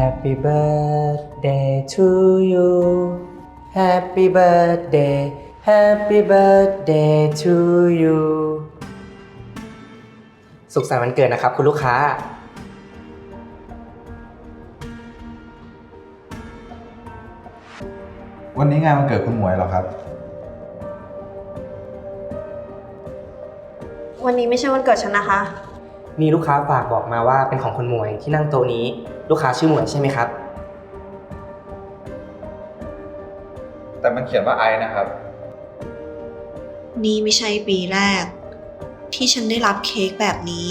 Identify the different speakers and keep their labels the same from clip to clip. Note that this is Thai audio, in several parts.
Speaker 1: Happy birthday to you Happy birthday Happy birthday to you สุขสันต์วันเกิดนะครับคุณลูกค้า
Speaker 2: วันนี้งานวันเกิดคุณหมวยเหรอครับ
Speaker 3: วันนี้ไม่ใช่วันเกิดฉันนะคะ
Speaker 1: มีลูกค้าฝากบอกมาว่าเป็นของคนหมวยที่นั่งโต๊ะนี้ ลูกค้าชื่อหมวยใช่ไหมครับ
Speaker 2: แต่มันเขียนว่าไอซ์นะครับ
Speaker 3: นี่ไม่ใช่ปีแรก ที่ฉันได้รับเค้กแบบนี้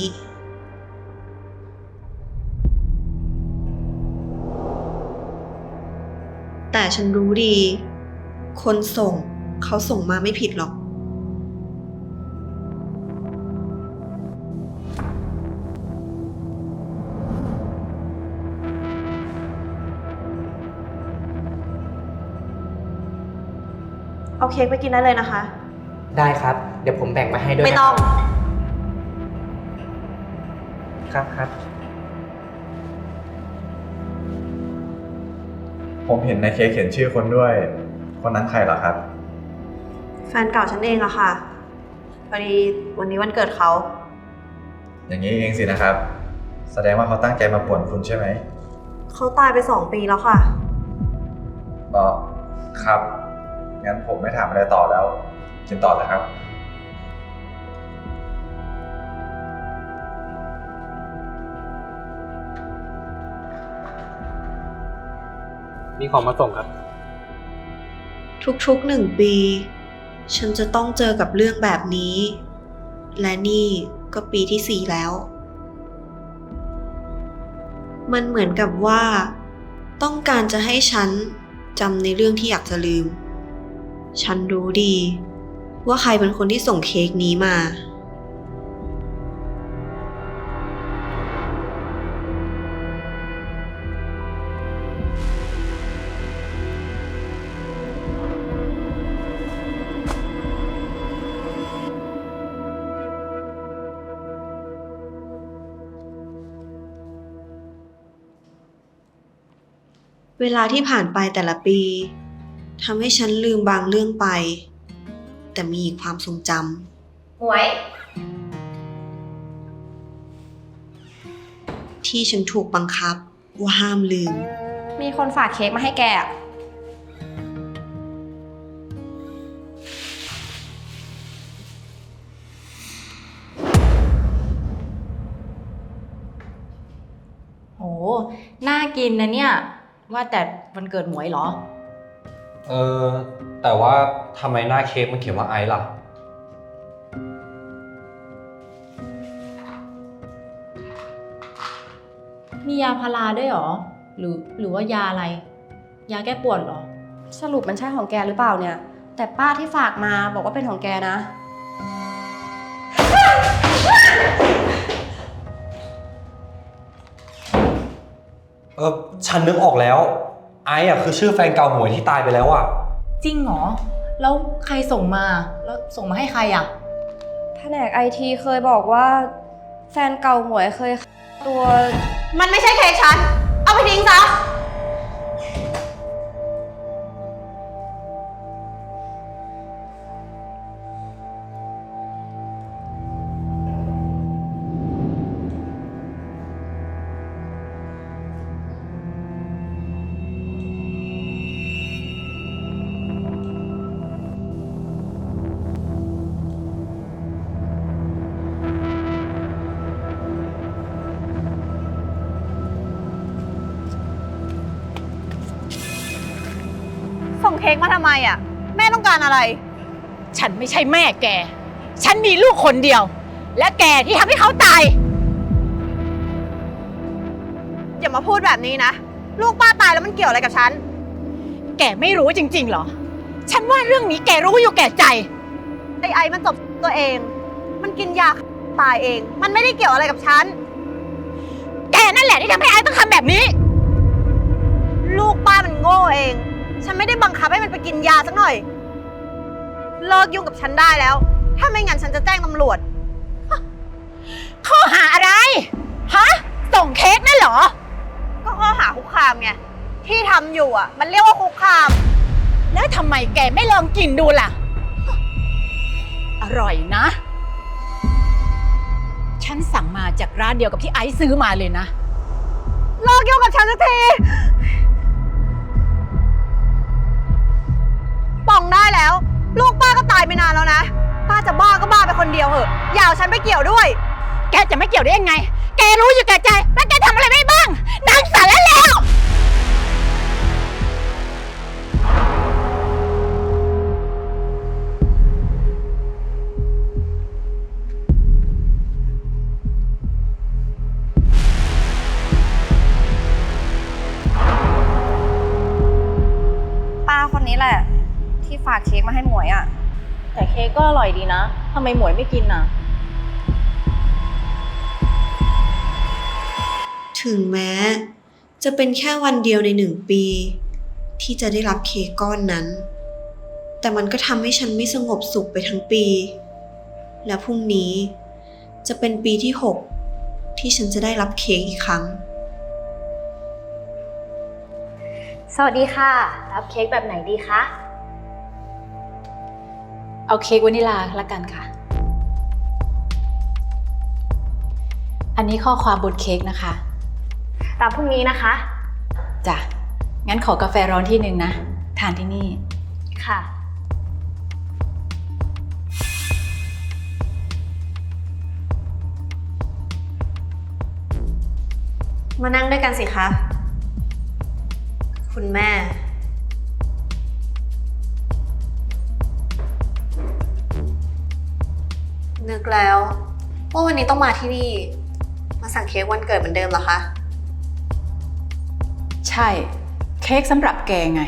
Speaker 3: แต่ฉันรู้ดี คนส่งเขาส่งมาไม่ผิดหรอก เอาเค้กไปกินได้เลยนะคะ
Speaker 1: ได้ครับ เดี๋ยวผมแบ่งมาให้ด้วย
Speaker 3: ไม่
Speaker 1: นะ
Speaker 3: ต้อง
Speaker 1: ครับครับ
Speaker 2: ผมเห็นในเค้กเขียนชื่อคนด้วย คนนั้นใครเหรอครับ
Speaker 3: แฟนเก่าฉันเองอะค่ะพอดีวันนี้วันเกิดเขา
Speaker 2: อย่างนี้เองสินะครับ แสดงว่าเขาตั้งใจมาป่วนคุณใช่ไหม
Speaker 3: เขาตายไปสองปีแล้วค่ะ
Speaker 2: อ๋อครับ งั้นผมไม่ถามอะไรต่อแล้ว กินต่อเลยครับ
Speaker 1: มีของมาส่งครับ
Speaker 3: ทุกๆหนึ่งปี ฉันจะต้องเจอกับเรื่องแบบนี้ และนี่ก็ปีที่สี่แล้ว มันเหมือนกับว่า ต้องการจะให้ฉันจำในเรื่องที่อยากจะลืม ฉันรู้ดี ว่าใครเป็นคนที่ส่งเค้กนี้มา เวลาที่ผ่านไปแต่ละปี ทำให้ฉันลืมบางเรื่องไป แต่มีอีกความทรงจ
Speaker 4: หมวยำ
Speaker 3: ที่ฉันถูกบังคับว่าห้ามลืม
Speaker 4: มีคนฝากเค้กมาให้แกอะ
Speaker 5: โห น่ากินนะเนี่ย ว่าแต่วันเกิดหมวยเหรอ
Speaker 6: เออ แต่ว่าทำไมหน้าเค้กมันเขียนว่าไอซ์ล่ะ
Speaker 5: มียาพาราด้วยเหรอ หรือหรือว่ายาอะไร ยาแก้ปวดเหรอ
Speaker 4: สรุปมันใช่ของแกหรือเปล่าเนี่ย แต่ป้าที่ฝากมาบอกว่าเป็นของแกนะ
Speaker 6: เออฉันนึกออกแล้ว ไอซ์อะคือชื่อแฟนเก่าหมวยที่ตายไปแล้วอะ
Speaker 5: จริงเหรอ แล้วใครส่งมา แล้วส่งมาให้ใครอะ
Speaker 4: แผนกไอทีเคยบอกว่า แฟนเก่าหมวยเคยตัว
Speaker 3: มันไม่ใช่เค้กฉัน เอาไปทิ้งซะ ส่งเค้กมาทำไมอะ แม่ต้องการอะไร
Speaker 7: ฉันไม่ใช่แม่แก ฉันมีลูกคนเดียว และแกที่ทำให้เขาตาย
Speaker 3: อย่ามาพูดแบบนี้นะ ลูกป้าตายแล้วมันเกี่ยวอะไรกับฉัน
Speaker 7: แกไม่รู้จริงๆเหรอ ฉันว่าเรื่องนี้แกรู้อยู่แก่ใจ
Speaker 3: ไอ้ไอ้มันจบตัวเอง มันกินยาตายเอง มันไม่ได้เกี่ยวอะไรกับฉัน
Speaker 7: แกนั่นแหละที่ทำให้ไอ้ต้องทำแบบนี้
Speaker 3: ลูกป้ามันโง่เอง ฉันไม่ได้บังคับให้มันไปกินยาสักหน่อย เลิกยุ่งกับฉันได้แล้ว ถ้าไม่งั้นฉันจะแจ้งตำรวจ
Speaker 7: ข้อหาอะไร ฮะ ส่งเค้กนั่นเหรอ
Speaker 3: ก็ข้อหาคุก
Speaker 8: คามไง ที่ทำอยู่อะ มันเรียกว่าคุกคาม
Speaker 9: แล้วทำไมแกไม่ลองกินดูล่ะ อร่อยนะ ฉันสั่งมาจากร้านเดียวกับที่ไอซ์ซื้อมาเลยนะ
Speaker 8: เลิกยุ่งกับฉันสักที องได้แล้ว ลูกป้าก็ตายไปนานแล้วนะ ป้าจะบ้าก็บ้าไปคนเดียวเหอะอย่าเอาฉันไปเกี่ยวด้วย
Speaker 9: แกจะไม่เกี่ยวได้ยังไง แกรู้อยู่แก่ใจ แล้วแกทำอะไรไม่บ้างนางสารแล้ว
Speaker 4: เค้ก
Speaker 7: ก็อร่อยดีนะทำไมหมวยไม่กินน่ะ
Speaker 3: ถึงแม้ จะเป็นแค่วันเดียวในหนึ่งปี ที่จะได้รับเค้กก้อนนั้น แต่มันก็ทำให้ฉันไม่สงบสุขไปทั้งปี และพรุ่งนี้ จะเป็นปีที่6ที่ฉันจะได้รับเค้กอีกครั้ง
Speaker 10: สวัสดีค่ะ รับเค้กแบบไหนดีคะ
Speaker 7: เอาเค้กวานิลาละกันค่ะ อันนี้ข้อความบนเค้กนะคะ
Speaker 10: ตามพรุ่งนี้นะคะ
Speaker 7: จ้ะ งั้นขอกาแฟร้อนที่หนึ่งนะ ทานที่นี่
Speaker 10: ค่ะ
Speaker 3: มานั่งด้วยกันสิคะ คุณแม่ นึกแล้วว่าวันนี้ต้องมาที่นี่ มาสั่งเค้กวันเกิดเหมือนเดิมเหรอคะ
Speaker 7: ใช่ เค้กสำหรับแกไง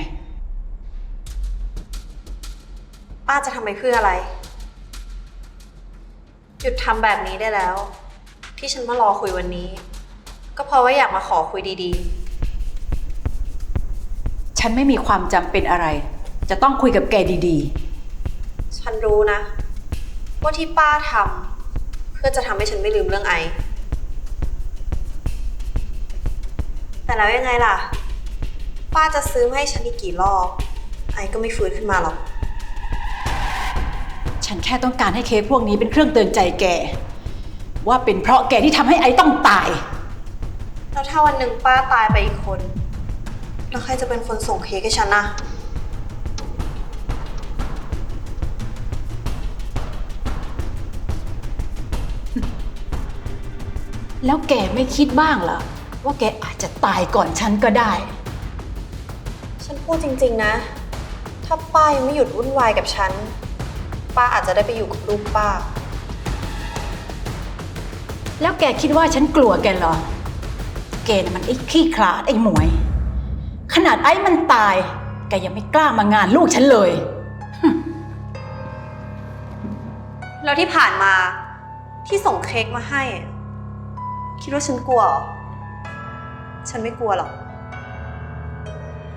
Speaker 3: ป้าจะทำไปเพื่ออะไร หยุดทำแบบนี้ได้แล้ว ที่ฉันมารอคุยวันนี้ ก็เพราะว่าอยากมาขอคุยดี
Speaker 7: ฉันไม่มีความจำเป็นอะไร จะต้องคุยกับแกดี
Speaker 3: ๆ ฉันรู้นะ ว่าที่ป้าทำเพื่อจะทำให้ฉันไม่ลืมเรื่องไอซ์แต่แล้วยังไงล่ะ ป้าจะซื้อมาให้ฉันอีกกี่รอบ ไอซ์ก็ไม่ฟื้นขึ้นมาหรอก
Speaker 7: ๆฉันแค่ต้องการให้เค้กพวกนี้เป็นเครื่องเตือนใจแก ว่าเป็นเพราะแกที่ทำให้ไอ้ต้องตาย
Speaker 3: แล้วถ้าวันหนึ่งป้าตายไปอีกคน แล้วใครจะเป็นคนส่งเค้กให้ฉันนะ
Speaker 7: แล้วแกไม่คิดบ้างเหรอว่าแกอาจจะตายก่อนฉันก็ได้
Speaker 3: ฉันพูดจริง ๆ นะ ถ้าป้ายังไม่หยุดวุ่นวายกับฉัน ป้าอาจจะได้ไปอยู่กับลูกป้า
Speaker 7: แล้วแกคิดว่าฉันกลัวแกเหรอ แกน่ะมันไอ้ขี้ขลาดไอ้หมวย ขนาดไอ้มันตาย แกยังไม่กล้ามางานลูกฉันเลย
Speaker 3: แล้วที่ผ่านมาที่ส่งเค้กมาให้ คิดว่าฉันกลัวเหรอ ฉันไม่กลัวหรอก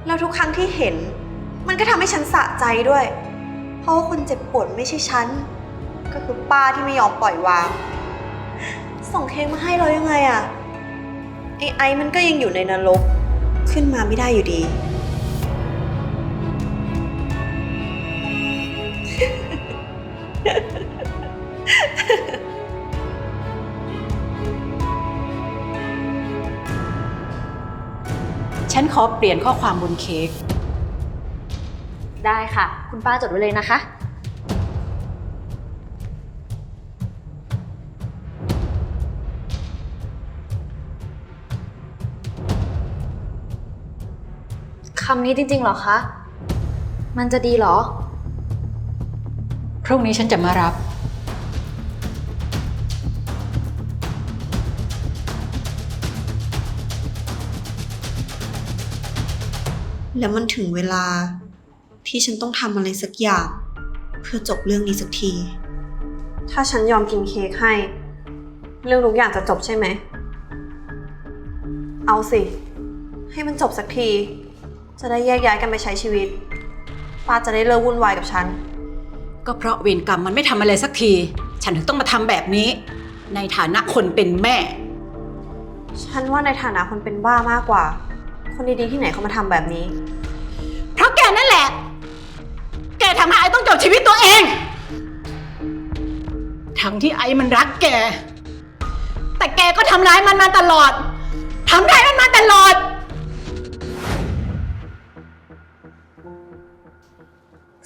Speaker 3: แล้วทุกครั้งที่เห็น มันก็ทำให้ฉันสะใจด้วย เพราะว่าคนเจ็บปวดไม่ใช่ฉัน ก็คือป้าที่ไม่ยอมปล่อยวาง ส่งเค้กมาให้เรายังไงอะไอไอมันก็ยังอยู่ในนรก ขึ้นมาไม่ได้อยู่ดี
Speaker 7: ขอเปลี่ยนข้อความบนเค้ก
Speaker 10: ได้ค่ะ คุณป้าจดไว้เลยนะคะ คำนี้จริงๆเหรอคะ มันจะดีเหรอ
Speaker 7: พรุ่งนี้ฉันจะมารับ
Speaker 3: แล้วมันถึงเวลาที่ฉันต้องทำอะไรสักอย่าง เพื่อจบเรื่องนี้สักที ถ้าฉันยอมกินเค้กให้ เรื่องทุกอย่างจะจบใช่ไหม เอาสิ ให้มันจบสักที จะได้แยกย้ายกันไปใช้ชีวิต ป้าจะได้เลิกวุ่นวายกับฉัน
Speaker 7: ก็เพราะเวรกรรมมันไม่ทำอะไรสักที ฉันถึงต้องมาทำแบบนี้ ในฐานะคนเป็นแม่
Speaker 3: ฉันว่าในฐานะคนเป็นบ้ามากกว่า คนดีๆที่ไหนเขามาทำแบบนี้
Speaker 9: เพราะแกนั่นแหละ แกทำให้ไอ้ต้องจบชีวิตตัวเอง ทั้งที่ไอ้มันรักแก แต่แกก็ทำร้ายมันมาตลอด ทำร้ายมันมาตลอด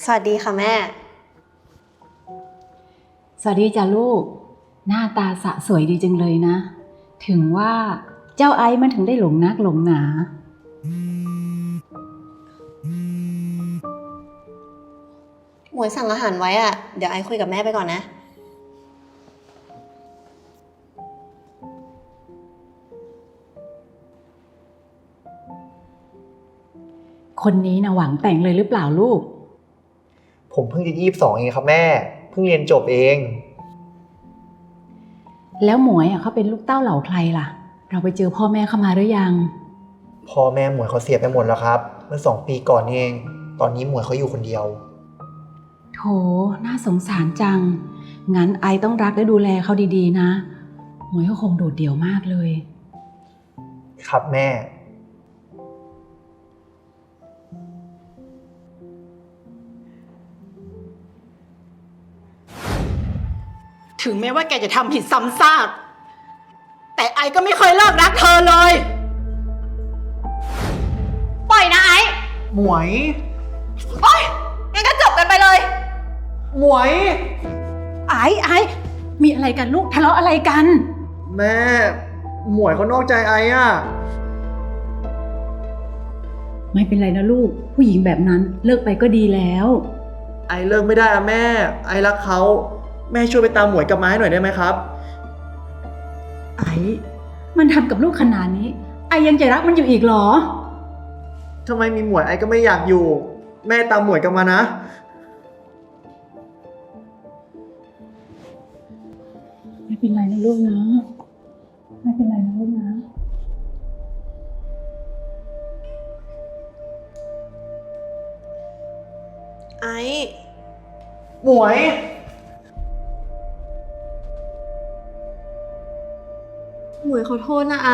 Speaker 3: สวัสดีค่ะแม่
Speaker 7: สวัสดีจ้ะลูก หน้าตาสะสวยดีจังเลยนะ ถึงว่าเจ้าไอ้มันถึงได้หลงนักหลงหนา
Speaker 3: หมวยสั่งอาหารไว้อะเดี๋ยวไอคุยกับแม่ไปก่อนนะ
Speaker 7: คนนี้นะหวังแต่งเลยหรือเปล่าลูก
Speaker 11: ผมเพิ่งจะยี่สิบสองเองครับแม่ เพิ่งเรียนจบเอง
Speaker 7: แล้วหมวยอะเขาเป็นลูกเต้าเหล่าใครล่ะ เราไปเจอพ่อแม่เข้ามาหรือยัง
Speaker 11: พ่อแม่หมวยเขาเสียไปหมดแล้วครับ เมื่อสองปีก่อนนี่เอง ตอนนี้หมวยเขาอยู่คนเดียว
Speaker 7: โถ น่าสงสารจัง งั้นไอต้องรักและดูแลเขาดีๆนะ หมวยก็คงโดดเดี่ยวมากเลย
Speaker 11: ครับแม่
Speaker 9: ถึงแม้ว่าแกจะทำผิดซ้ำซาก แต่ไอ้ก็ไม่เคยเลิกรักเธอเลย
Speaker 11: หมวย
Speaker 3: โอ๊ยงั้นก็จบกันไปเลย
Speaker 11: หมวย
Speaker 7: ไอ้ไอ้มีอะไรกันลูกทะเลาะอะไรกัน
Speaker 11: แม่ หมวยเขานอกใจไอ้อะ
Speaker 7: ไม่เป็นไรนะลูก ผู้หญิงแบบนั้นเลิกไปก็ดีแล้ว
Speaker 11: ไอ้เลิกไม่ได้อะแม่ ไอ้รักเขาแม่ช่วยไปตามหมวยกลับมาให้หน่อยได้ไหมครับ
Speaker 7: ไอ้ มันทำกับลูกขนาดนี้ ไอ้ยังจะรักมันอยู่อีกเหรอ
Speaker 11: ทำไมมีหมวยไอ้ก็ไม่อยากอยู่ แม่ตามหมวยกลับมานะ
Speaker 7: ไม่เป็นไรนะลูกนะ ไม่เป็นไรนะลูกนะ
Speaker 3: ไอ
Speaker 11: หมวย
Speaker 3: หมวยขอโทษนะไอ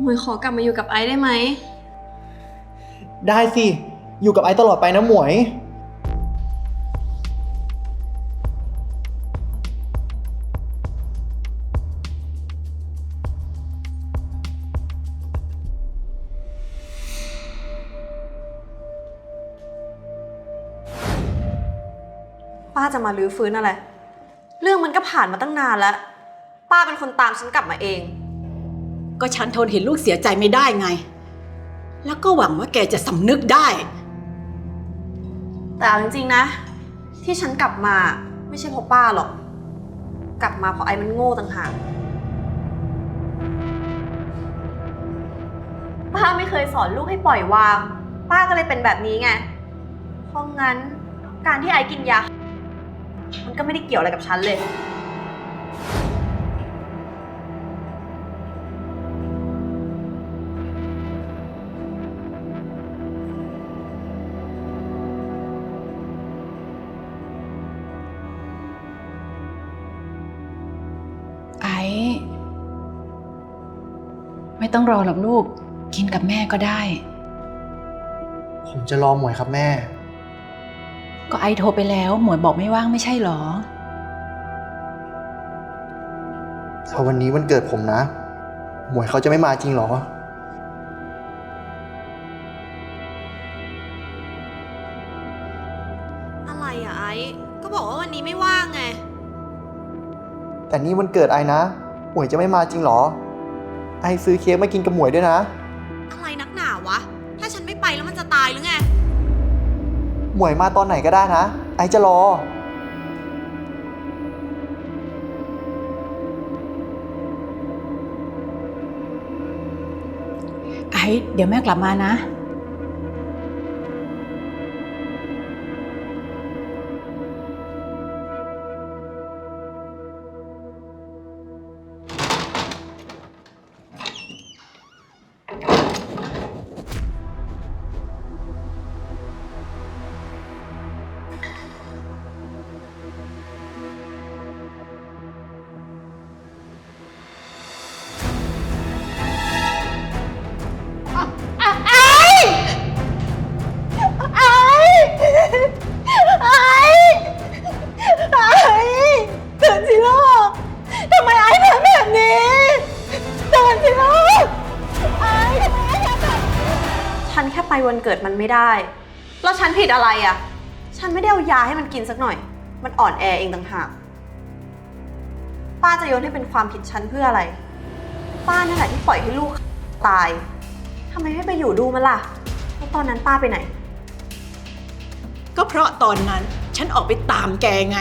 Speaker 3: หมวยขอกลับมาอยู่กับไอได้ไหม
Speaker 11: ได้สิ อยู่กับไอ้ตลอดไปนะหมวย
Speaker 3: ป้าจะมาลื้อฟื้นอะไร เรื่องมันก็ผ่านมาตั้งนานแล้ว ป้าเป็นคนตามฉันกลับมาเอง
Speaker 9: ก็ฉันทนเห็นลูกเสียใจไม่ได้ไง แล้วก็หวังว่าแกจะสำนึกได้
Speaker 3: แต่เอาจริงๆนะ ที่ฉันกลับมาไม่ใช่เพราะป้าหรอก กลับมาเพราะไอ้มันโง่ต่างหากป้าไม่เคยสอนลูกให้ปล่อยวาง ป้าก็เลยเป็นแบบนี้ไง เพราะงั้นการที่ไอ้กินยา มันก็ไม่ได้เกี่ยวอะไรกับฉันเลย
Speaker 7: ไอ้ไม่ต้องรอหรอกลูก กินกับแม่ก็ได้
Speaker 11: ผมจะรอหมวยครับแม่
Speaker 7: ก็ไอโทรไปแล้ว หมวยบอกไม่ว่างไม่ใช่หรอ
Speaker 11: ถ้าวันนี้วันเกิดผมนะ หมวยเขาจะไม่มาจริงเหรอ แต่นี่วันเกิดไอ้นะหมวยจะไม่มาจริงเหรอ ไอ้ซื้อเค้กมากินกับหมวยด้วยนะ
Speaker 3: อะไรนักหนาวะ ถ้าฉันไม่ไปแล้วมันจะตายหรือไง
Speaker 11: หมวยมาตอนไหนก็ได้นะ ไอ้จะรอ
Speaker 7: ไอ้เดี๋ยวแม่กลับมานะันแค่ไป
Speaker 3: วันเกิดมันไม่ได้ แล้วฉันผิดอะไรอะ่ะ ฉันไม่ได้เอายาให้มันกินสักหน่อย มันอ่อนแอเองต่างหาก ป้าจะโยนให้เป็นความผิดฉันเพื่ออะไร ป้านั่นแหละที่ปล่อยให้ลูกตายทำไมไม่ไปอยู่ดูมันล่ะ แล้วตอนนั้นป้าไปไหน
Speaker 7: ก็เพราะตอนนั้นฉันออกไปตามแกไง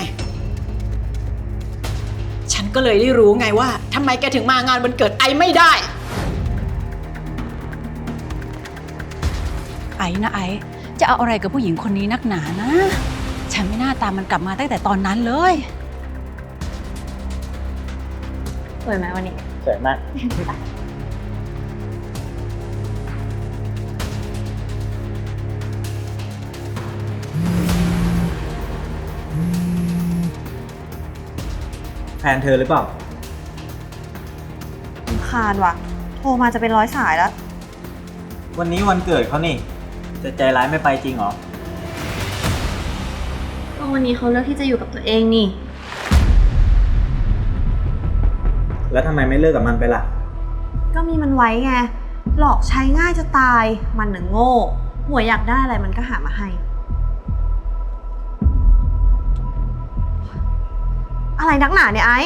Speaker 7: ฉันก็เลยได้รู้ไงว่าทำไมแกถึงมางานวันเกิดไอไม่ได้ ไอนะไอจะเอาอะไรกับผู้หญิงคนนี้นักหนานะ ฉันไม่น่าตามมันกลับมาตั้งแต่ตอนนั้นเลย
Speaker 3: สวยไหมวันนี้
Speaker 11: สวยมาก
Speaker 12: แฟนเธอหรือเปล่า
Speaker 3: รำคาญว่ะ โทรมาจะเป็นร้อยสายแล้ว
Speaker 12: วันนี้วันเกิดเขานี่ จะใจร้ายไม่ไปจริงเหรอ
Speaker 10: ก็วันนี้เขาเลือกที่จะอยู่กับตัวเองนี่
Speaker 12: แล้วทำไมไม่เลิกกับมันไปล่ะ
Speaker 3: ก็มีมันไว้ไง หลอกใช้ง่ายจะตาย มันหนึ่งโง่หมวยอยากได้อะไรมันก็หามาให้ อะไรนักหนาเนี่ยไอ้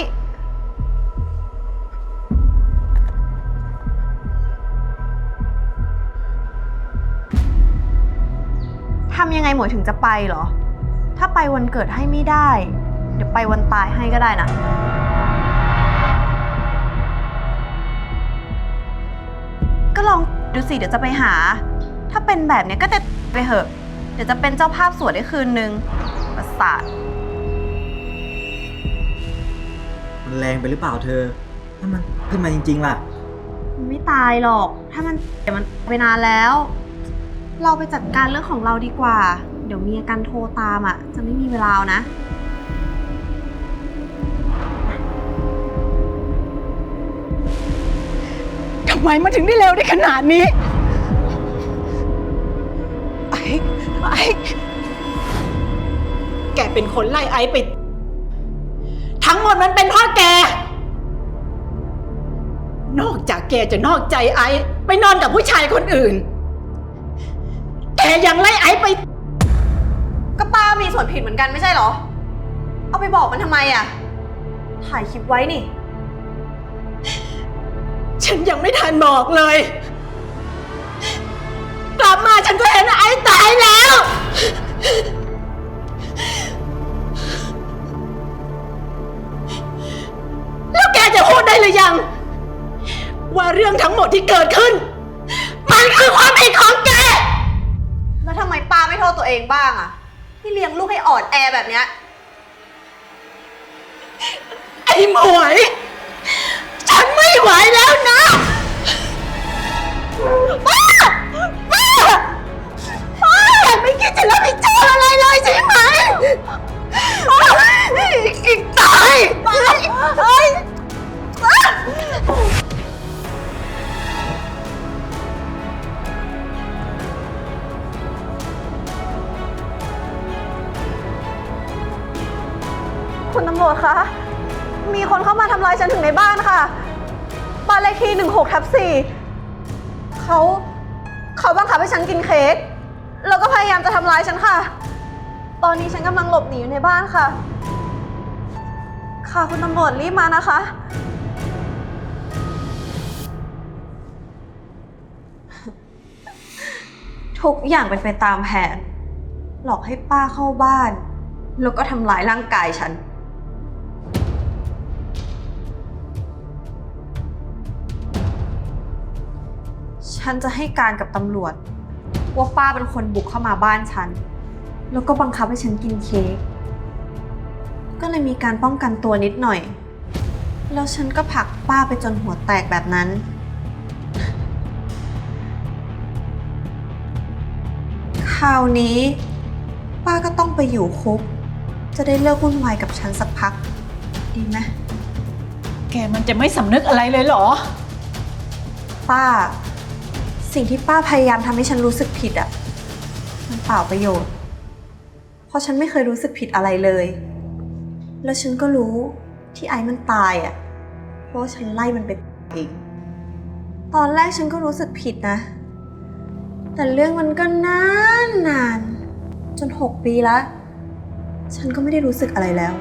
Speaker 3: ำยังไงหมวยถึงจะไปเหรอ ถ้าไปวันเกิดให้ไม่ได้ เดี๋ยวไปวันตายให้ก็ได้นะ ก็ลองดูสิเดี๋ยวจะไปหา ถ้าเป็นแบบเนี้ยก็จะไปเหอะ เดี๋ยวจะเป็นเจ้าภาพสวดได้คืนนึงประสาท
Speaker 12: มันแรงไปหรือเปล่าเธอ ถ้ามันขึ้นมาจริง ๆ ล่ะ
Speaker 3: มันไม่ตายหรอก ถ้ามันเดี๋ยวมันไปนานแล้ว เราไปจัดการเรื่องของเราดีกว่า เดี๋ยวมีอาการโทรตามอะ จะไม่มีเวลานะ
Speaker 7: ทำไมมันถึงได้เร็วได้ขนาดนี้ ไอ้ ไอ้ แกเป็นคนไล่ไอ้ไป ทั้งหมดมันเป็นเพ่อแก นอกจากแกจะนอกใจไอ้ ไปนอนกับผู้ชายคนอื่น แกยังไล่ไอ้ไป
Speaker 3: ก็ป้ามีส่วนผิดเหมือนกันไม่ใช่เหรอ เอาไปบอกมันทำไมอะ ถ่ายคลิปไว้นี่
Speaker 7: ฉันยังไม่ทันบอกเลย กลับมาฉันก็เห็นไอ้ตายแล้ว แล้วแกจะพูดได้หรือยัง ว่าเรื่องทั้งหมดที่เกิดขึ้น มันคือความผิดของแก
Speaker 3: แล้วทำไมป้าไม่โทษตัวเองบ้างอะที่เลี้ยงลูกให้อ่อนแอแบบเนี้ย
Speaker 7: ไอ้หมวยำ
Speaker 3: รวจรีบมานะคะ ทุกอย่างเป็นไปตามแผน หลอกให้ป้าเข้าบ้าน แล้วก็ทำร้ายร่างกายฉัน ฉันจะให้การกับตำรวจ ว่าป้าเป็นคนบุกเข้ามาบ้านฉัน แล้วก็บังคับให้ฉันกินเค้ก ก็เลยมีการป้องกันตัวนิดหน่อย แล้วฉันก็ผลักป้าไปจนหัวแตกแบบนั้น คราวนี้ ป้าก็ต้องไปอยู่คุก จะได้เลิกวุ่นวายกับฉันสักพัก ดีไหม
Speaker 7: แกมันจะไม่สำนึกอะไรเลยเหรอ
Speaker 3: ป้า สิ่งที่ป้าพยายามทำให้ฉันรู้สึกผิดอะมันเปล่าประโยชน์ เพราะฉันไม่เคยรู้สึกผิดอะไรเลย แล้วฉันก็รู้ที่ไอ้มันตายอะเพราะว่าฉันไล่มันไปเอง ตอนแรกฉันก็รู้สึกผิดนะ แต่เรื่องมันก็นานนาน จนหกปีแล้ว ฉันก็ไม่ได้รู้สึกอะไรแล้ว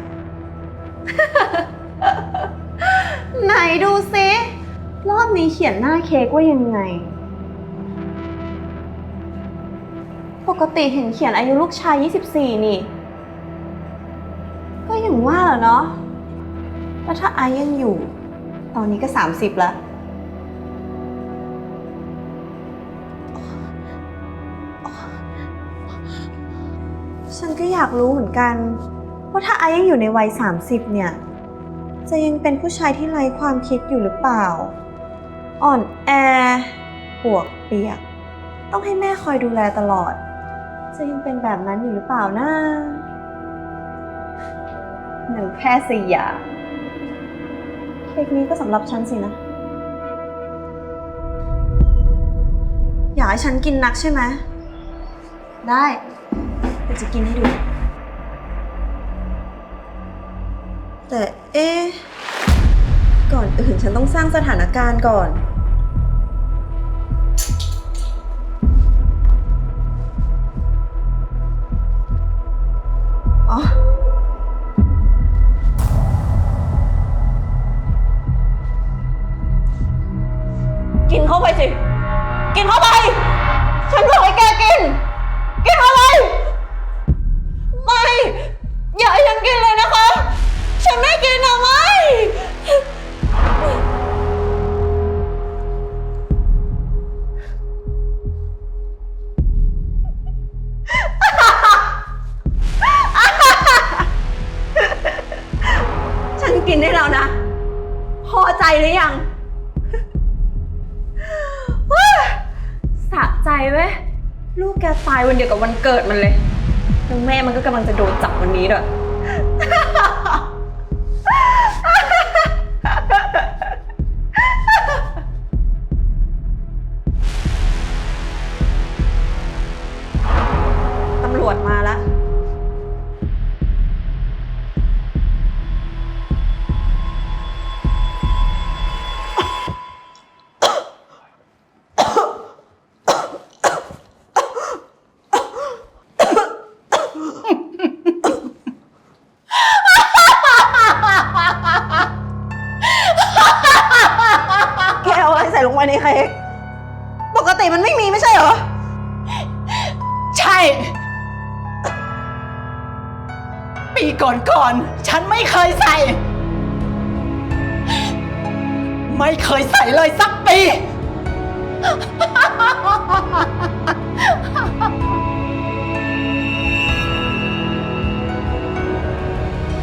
Speaker 3: ไหนดูซิรอบนี้เขียนหน้าเค้กว่ายังไง ปกติเห็นเขียนอายุลูกชาย 24 นี่ก็อย่าง ว่าแหละเนาะแล้วถ้าไอซ์ยังอยู่ ตอนนี้ก็ 30 แล้ว ฉันก็อยากรู้เหมือนกัน ว่าถ้าไอซ์ยังอยู่ในวัย 30 เนี่ย จะยังเป็นผู้ชายที่ไร้ความคิดอยู่หรือเปล่า อ่อนแอปวกเปียก ต้องให้แม่คอยดูแลตลอด จะยังเป็นแบบนั้นอยู่หรือเปล่านะ หนึ่งแค่สี่อย่างเค้กนี้ก็สำหรับฉันสินะ อยากให้ฉันกินนักใช่ไหม ได้เดี๋ยวจะกินให้ดู แต่เอ๊ะก่อนอื่นฉันต้องสร้างสถานการณ์ก่อน เข้าไปสิ กินเข้าไป ฉันบอกให้แกกิน กินเข้าไป ไม่ อย่าให้ฉันกินเลยนะคะ ฉันไม่กินอะไม่ เกิดมันเลยแล้วแม่มันก็กำลังจะโดนจับวันนี้ด้วย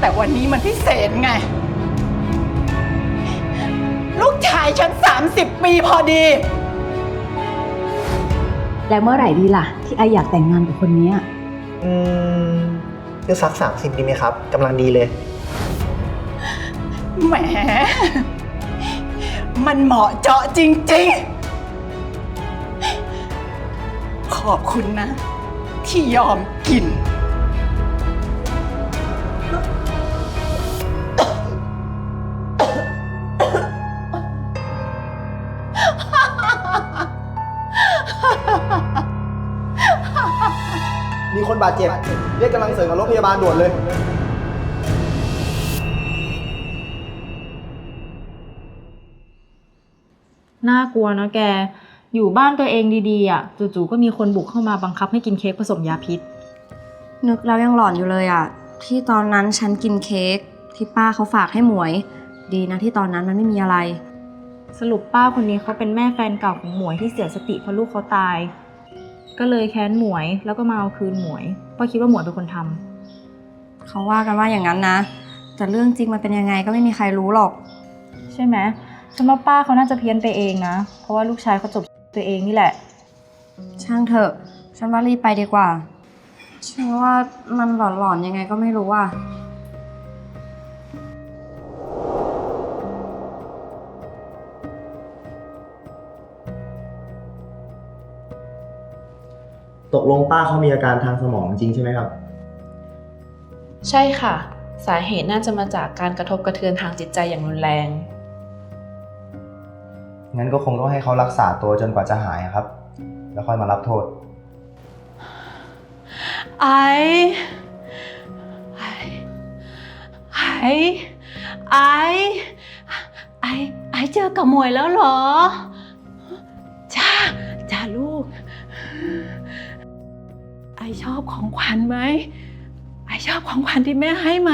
Speaker 3: แต่
Speaker 7: วันนี้มันพิเศษไง ลูกชายฉัน 30 ปีพอดี
Speaker 13: แล้วเมื่อไหร่ดีล่ะ ที่ไออยากแต่งงานกับคนเนี้ย
Speaker 11: อืมก็สักสามสิบดีไหมครับกำลังดีเลย
Speaker 7: แหม มันเหมาะเจาะจริงๆ ขอบคุณนะ ที่ยอมกิน
Speaker 11: บาดเจ็บ เรียกกำลังเสริมกับรถพยาบาลด่วนเลย
Speaker 5: น่ากลัวนะแก อยู่บ้านตัวเองดีๆอะจู่ๆก็มีคนบุกเข้ามาบังคับให้กินเค้กผสมยาพิษ
Speaker 4: นึกแล้วยังหลอนอยู่เลยอะที่ตอนนั้นฉันกินเค้กที่ป้าเขาฝากให้หมวย ดีนะที่ตอนนั้นมันไม่มีอะไร
Speaker 5: สรุปป้าคนนี้เขาเป็นแม่แฟนเก่าของหมวยที่เสียสติเพราะลูกเขาตาย ก็เลยแค้นหมวยแล้วก็มาเอาคืนหมวยเพราะคิดว่าหมวยเป็นคนทำ
Speaker 4: เขาว่ากันว่าอย่างนั้นนะ แต่เรื่องจริงมันเป็นยังไงก็ไม่มีใครรู้หรอก
Speaker 5: ใช่ไหมฉันว่าป้าเขาน่าจะเพี้ยนไปเองนะ เพราะว่าลูกชายเขาจบตัวเองนี่แหละ
Speaker 4: ช่างเถอะ ฉันว่ารีบไปดีกว่า ฉันว่ามันหลอนๆยังไงก็ไม่รู้อะ
Speaker 11: ตกลงป้าเขามีอาการทางสมองจริงใช่ไหมครับ
Speaker 14: ใช่ค่ะ สาเหตุน่าจะมาจากการกระทบกระเทือนทางจิตใจอย่างรุนแรง
Speaker 11: งั้นก็คงต้องให้เขารักษาตัวจนกว่าจะหายอะครับ
Speaker 2: แล้วค่อยมารับโทษ
Speaker 7: ไอ้ไอ้ไอ้ไอ้ไอ้ไอ้เจอกับหมวยแล้วเหรอ ชอบของขวัญไหมไอชอบของขวัญที่แม่ให้ไหม